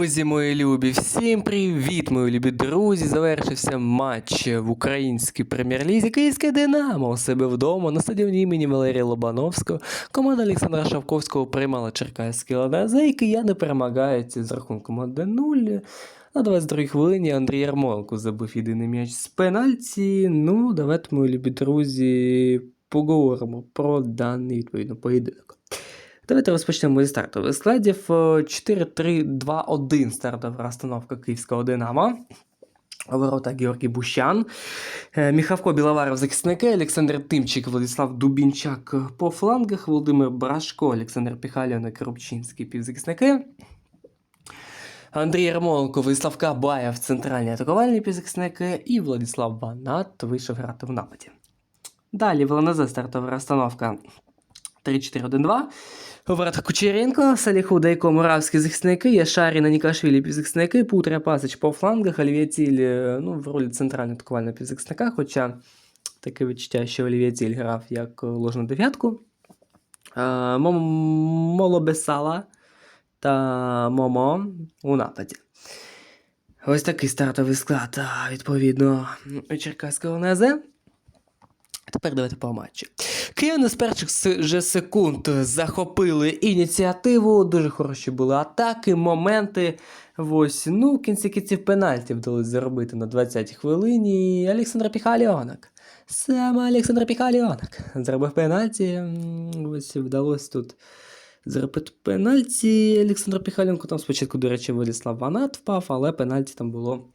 Друзі, мої любі, всім привіт, мої любі друзі. Завершився матч в українській прем'єр-лізі. Київське Динамо у себе вдома на стадіоні імені Валерія Лобановського. Команда Олександра Шавковського приймала Черкаський Ладазе, і кияни перемагають з рахунком 1-0. На 22-й хвилині Андрій Ярмоленко забив єдиний м'яч з пенальті. Ну, давайте, мої любі друзі, поговоримо про даний відповідно поєдинок. Давайте розпочнемо зі стартових складів. Е, 4-3-2-1 стартова розстановка київського Динамо. Ворота Георгій Бущан, Е, Міхавко Біловаров захисники, Олександр Тимчик, Владислав Дубінчак по флангах, Володимир Брашко, Олександр Піхаліон, Коробчинський півзахисники. Андрій Ярмоленко, Владислав Кабаєв, центральні атакувальні півзахисники і Владислав Ванат вийшов грати в нападі. Далі в стартова розстановка 3-4-1-2. У воротах Кучеренко, Саліху, Дайко, Муравські захисники, Яшаріна, Нікашвілі півзахисники, Путря Пасич по флангах, Ціль е, ну, в ролі центрального атакувального півзахисника, хоча таке відчуття, що Олівія Ціль грав як ложну дев'ятку. Е, Мом- Моло Бесала та Момо у нападі. Ось такий стартовий склад, відповідно, Черкаського НЗ. Тепер давайте по матчі. Кияни з перших же секунд захопили ініціативу, дуже хороші були атаки, моменти. Ось, ну, в кінці кінців пенальті вдалося заробити на 20-й хвилині. Олександр Піхаліонок. Саме Олександр Піхаліонок. Зробив пенальті. Ось вдалося тут зробити пенальті. Олександр Піхаліонко там спочатку, до речі, Владислав Ванат впав, але пенальті там було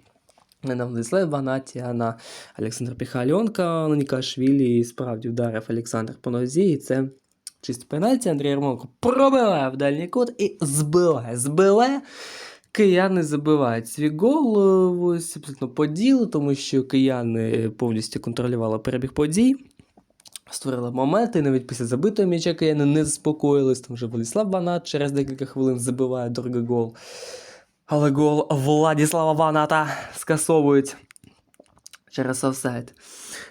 не на Владиславі Ванаті, а на Олександра Піхальонка Нікашвілі. І справді вдарив Олександр по нозі. І це чисто пенальті. Андрій Ярмоленко пробиває в дальній кут і збиває. Збиває. Кияни забивають свій гол. е, Ось абсолютно по ділу, тому що кияни повністю контролювали перебіг подій. Створили моменти, навіть після забитого м'яча кияни не заспокоїлись. Там вже Владислав Ванат через декілька хвилин забиває другий гол. Але гол Владислава Ваната скасовують через офсайд.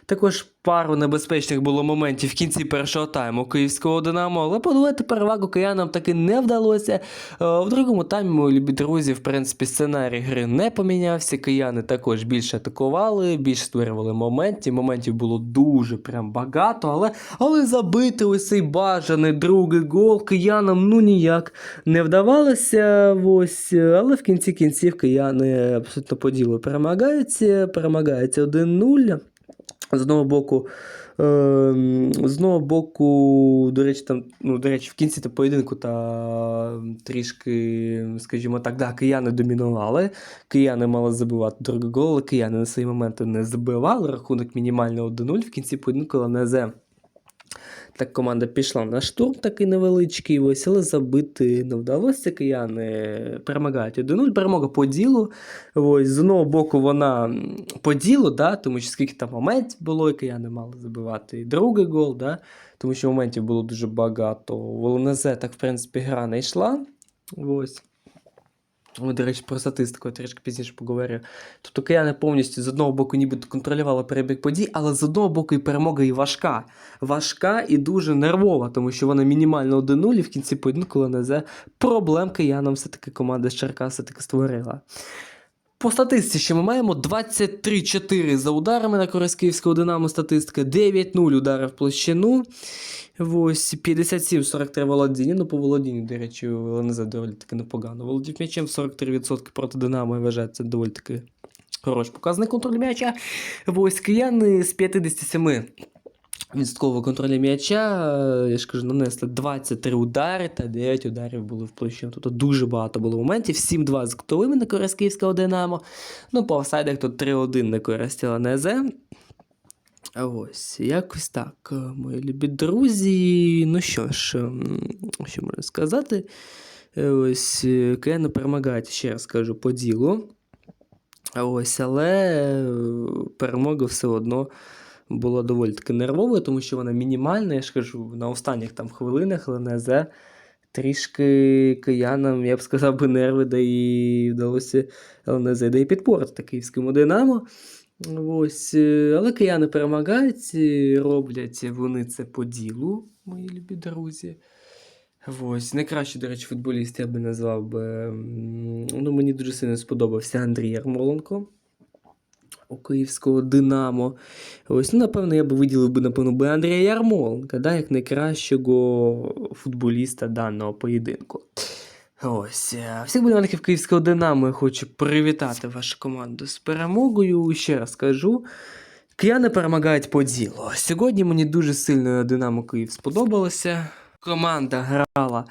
Також пару небезпечних було моментів в кінці першого тайму київського Динамо, але подолати перевагу киянам таки не вдалося. Е, В другому таймі, мої любі друзі, в принципі, сценарій гри не помінявся. Кияни також більше атакували, більше створювали моментів. Моментів було дуже прям багато, але, але забити ось цей бажаний другий гол киянам ну ніяк не вдавалося. Ось, але в кінці кінців кияни абсолютно по ділу перемагаються. Перемагаються 1-0. З одного боку, е, з одного боку, до речі, там, ну, до речі, в кінці та поєдинку та трішки, скажімо так, да, кияни домінували. Кияни мали забивати другий гол, але кияни на свої моменти не забивали. Рахунок мінімально 1-0 в кінці поєдинку але ЛНЗ. Так команда пішла на штурм такий невеличкий, ось, але забити не вдалося. Кияни перемагають 1-0. Перемога по ділу. Ось, з одного боку, вона по ділу, да, тому що скільки там моментів було, і кияни мали забивати і другий гол, да, тому що моментів було дуже багато. В ЛНЗ так, в принципі, гра не йшла. Ось. Ми, до речі, про статистику я трішки пізніше поговорю. Тобто кияни повністю з одного боку нібито контролювали перебіг подій, але з одного боку і перемога і важка. Важка і дуже нервова, тому що вона мінімально 1-0 і в кінці поєдинку ЛНЗ проблем киянам все-таки команда з Черкас все-таки створила. По статистиці ми маємо 23-4 за ударами на користь київського Динамо статистика, 9-0 удари в площину. Ось 57-43 володіння. Ну, по володінню, до речі, ЛНЗ доволі таки непогано. Володів м'ячем 43% проти Динамо, я вважаю, доволі таки хороший показник контролю м'яча. Ось кияни з 57 відсоткового контролю м'яча, е, я ж кажу, нанесли 23 удари та 9 ударів були в площину. Тобто дуже багато було моментів. 7-2 з кутовими на користь київського Динамо. Ну, по офсайдах тут 3-1 на користь ЛНЗ. Ось, якось так, е, мої любі друзі. Ну що ж, ем, що можна сказати? Е, Ось, е, перемагають, ще раз кажу, по ділу. Ось, але е, перемога все одно була доволі таки нервовою, тому що вона мінімальна, я ж кажу, на останніх там хвилинах ЛНЗ трішки киянам, я б сказав, би нерви, да і вдалося ЛНЗ, да і підпорти київському Динамо. Ось, е, але кияни перемагають, е, роблять вони це по ділу, мої любі друзі. Ось, найкращий, до речі, футболіст я би назвав би. Ну, мені дуже сильно сподобався Андрій Ярмоленко у київського Динамо. Ось, ну, напевно, я би виділив би, напевно, би Андрія Ярмоленка, да, як найкращого футболіста даного поєдинку. Ось, е, всіх болівальників київського Динамо я хочу привітати вашу команду з перемогою. Ще раз кажу. Кияни перемагають по ділу. Сьогодні мені дуже сильно Динамо Київ сподобалося. Команда грала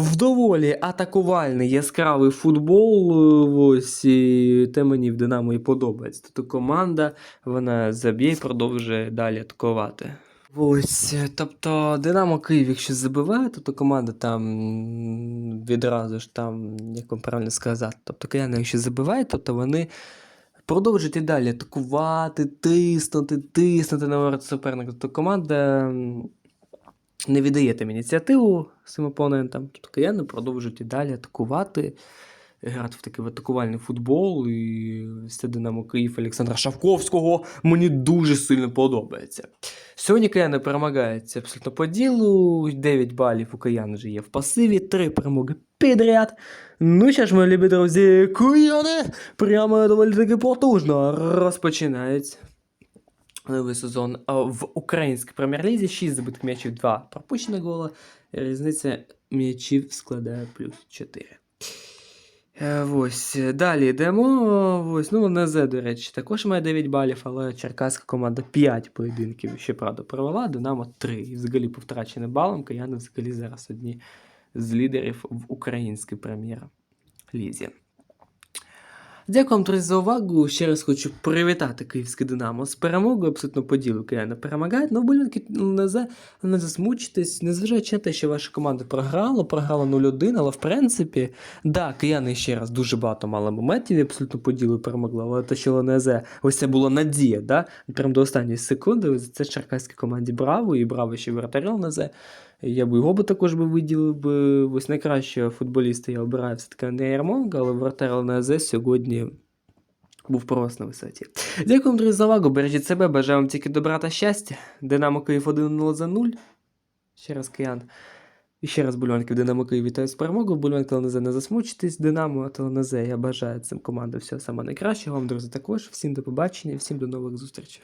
в доволі атакувальний яскравий футбол. е, Ось і те мені в Динамо і подобається. Тобто команда вона заб'є і продовжує далі атакувати. Ось, е, тобто Динамо Київ, якщо забиває, тобто команда там відразу ж там, як вам правильно сказати, тобто кияни, якщо забивають, тобто вони продовжують і далі атакувати, тиснути, тиснути на ворота суперника. Тобто команда не віддає там ініціативу своїм опонентам. Тобто кияни продовжують і далі атакувати, грати в такий атакувальний футбол. І це Динамо Київ Олександра Шавковського мені дуже сильно подобається. Сьогодні кияни перемагають абсолютно по ділу. 9 балів у киян вже є в пасиві, 3 перемоги підряд. Ну що ж, мої любі друзі, кияни прямо доволі таки потужно розпочинають новий сезон в українській прем'єр-лізі. 6 забитих м'ячів, 2 пропущені гола. Різниця м'ячів складає плюс 4. Е, Ось, далі йдемо. Ось, ну, НЗ, до речі, також має 9 балів, але черкаська команда 5 поєдинків ще правда провела, Динамо 3. І взагалі по втраченим балам кияни взагалі зараз одні з лідерів в українській прем'єр-лізі. Дякую друзі, за увагу. Ще раз хочу привітати київське Динамо з перемогою. Абсолютно по ділу кияни перемагають. Ну, болівники не, не засмучитесь, незважаючи на те, що ваша команда програла, програла 0-1, але в принципі, да, кияни ще раз дуже багато мали моментів, і абсолютно по ділу перемогли, але те, що ЛНЗ, ось це була надія, да? прямо до останньої секунди. Це черкаській команді браво, і браво ще вратарь ЛНЗ. Я б його також би виділив би ось найкращого футболіста я обираю все-таки Андрія Ярмоленка, але вратар ЛНЗ сьогодні був просто на висоті. Дякую друзі, за увагу. Бережіть себе, бажаю вам тільки добра та щастя. Динамо Київ 1-0 за 0. Ще раз киян. І ще раз бульванків Динамо Київ вітаю з перемогою. Бульванки ЛНЗ не засмучитесь. Динамо та. Я бажаю цим командам всього самого найкращого. Вам, друзі, також. Всім до побачення, всім до нових зустрічей.